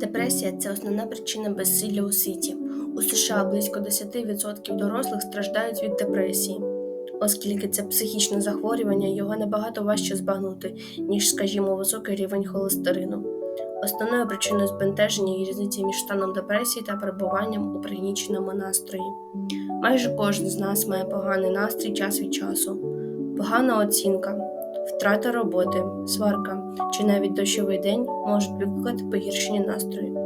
Депресія це основна причина безсилля у світі. У США близько 10% дорослих страждають від депресії. Оскільки це психічне захворювання, його набагато важче збагнути, ніж, скажімо, високий рівень холестерину. Основною причиною збентеження є різниця між станом депресії та перебуванням у пригніченому настрої. Майже кожен з нас має поганий настрій час від часу, погана оцінка, втрата роботи, сварка чи навіть дощовий день можуть викликати погіршення настрою.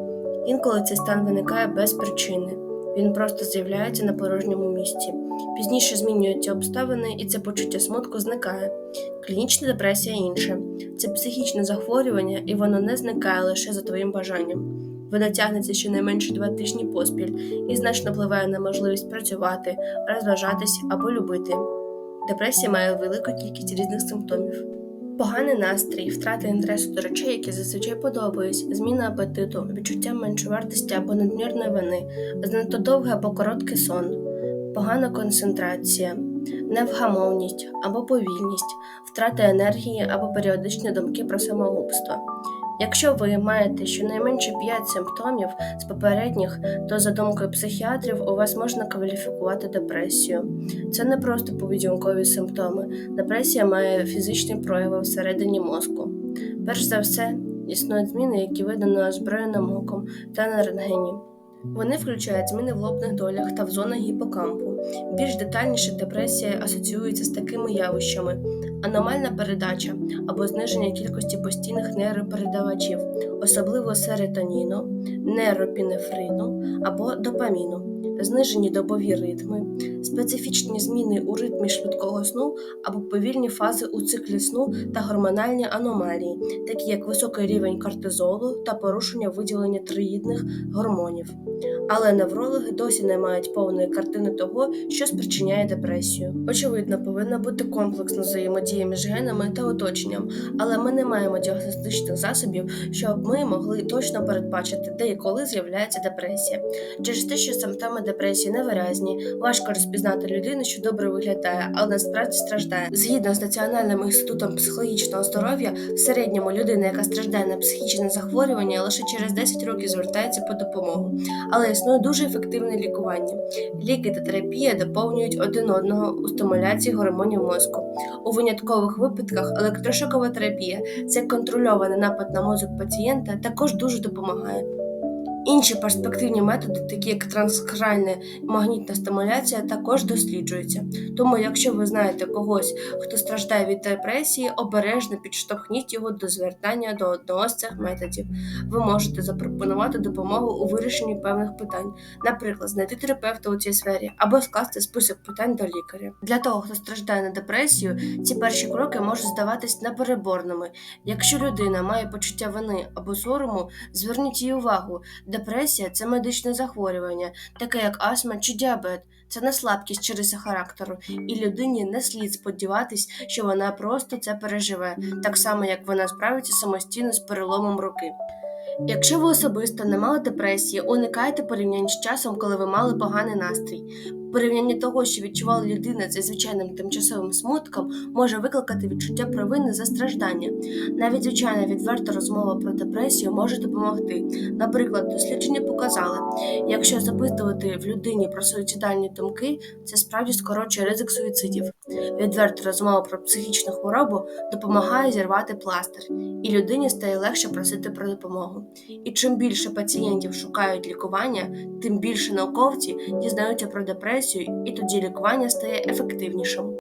Інколи цей стан виникає без причини. Він просто з'являється на порожньому місці. Пізніше змінюються обставини, і це почуття смутку зникає. Клінічна депресія інше. Це психічне захворювання, і воно не зникає лише за твоїм бажанням. Воно тягнеться щонайменше два тижні поспіль і значно впливає на можливість працювати, розважатись або любити. Депресія має велику кількість різних симптомів. Поганий настрій, втрата інтересу до речей, які зазвичай подобаються, зміна апетиту, відчуття меншовартості або надмірної вини, занадто довгий або короткий сон, погана концентрація, невгамовність або повільність, втрата енергії або періодичні думки про самогубство. Якщо ви маєте щонайменше 5 симптомів з попередніх, то за думкою психіатрів у вас можна кваліфікувати депресію. Це не просто поведінкові симптоми. Депресія має фізичні прояви всередині мозку. Перш за все, існують зміни, які видно неозброєним оком та на рентгені. Вони включають зміни в лобних долях та в зонах гіпокампу. Більш детальніше депресія асоціюється з такими явищами: аномальна передача або зниження кількості постійних нейропередавачів, особливо серотоніну, нейропінефрину або допаміну, знижені добові ритми, специфічні зміни у ритмі швидкого сну або повільні фази у циклі сну та гормональні аномалії, такі як високий рівень кортизолу та порушення виділення троїдних гормонів. Але неврологи досі не мають повної картини того, що спричиняє депресію. Очевидно, повинна бути комплексна взаємодія між генами та оточенням, але ми не маємо діагностичних засобів, щоб ми могли точно передбачити, де і коли з'являється депресія. Через те, що симптоми депресії невиразні, важко розпізнати людину, що добре виглядає, але насправді страждає. Згідно з Національним інститутом психологічного здоров'я, в середньому людина, яка страждає на психічне захворювання, лише через 10 років звертається по допомогу. Але існує дуже ефективне лікування. Ліки та терапія доповнюють один одного у стимуляції гормонів мозку. У виняткових випадках електрошокова терапія це контрольований напад на мозок пацієнта, також дуже допомагає. Інші перспективні методи, такі як транскральна магнітна стимуляція, також досліджуються. Тому, якщо ви знаєте когось, хто страждає від депресії, обережно підштовхніть його до звертання до одного з цих методів. Ви можете запропонувати допомогу у вирішенні певних питань, наприклад, знайти терапевта у цій сфері або скласти список питань до лікаря. Для того, хто страждає на депресію, ці перші кроки можуть здаватись непереборними. Якщо людина має почуття вини або сорому, зверніть її увагу. Депресія це медичне захворювання, таке як астма чи діабет. Це не слабкість чи риса характеру, і людині не слід сподіватись, що вона просто це переживе, так само як вона справиться самостійно з переломом руки. Якщо ви особисто не мали депресії, уникайте порівнянь з часом, коли ви мали поганий настрій. Порівняння того, що відчувала людина зі звичайним тимчасовим смутком, може викликати відчуття провини за страждання. Навіть звичайна відверта розмова про депресію може допомогти. Наприклад, дослідження показали, якщо запитувати в людині про суїцидальні думки, це справді скорочує ризик суїцидів. Відверта розмова про психічну хворобу допомагає зірвати пластир, і людині стає легше просити про допомогу. І чим більше пацієнтів шукають лікування, тим більше науковці дізнаються про депресію, і тоді лікування стає ефективнішим.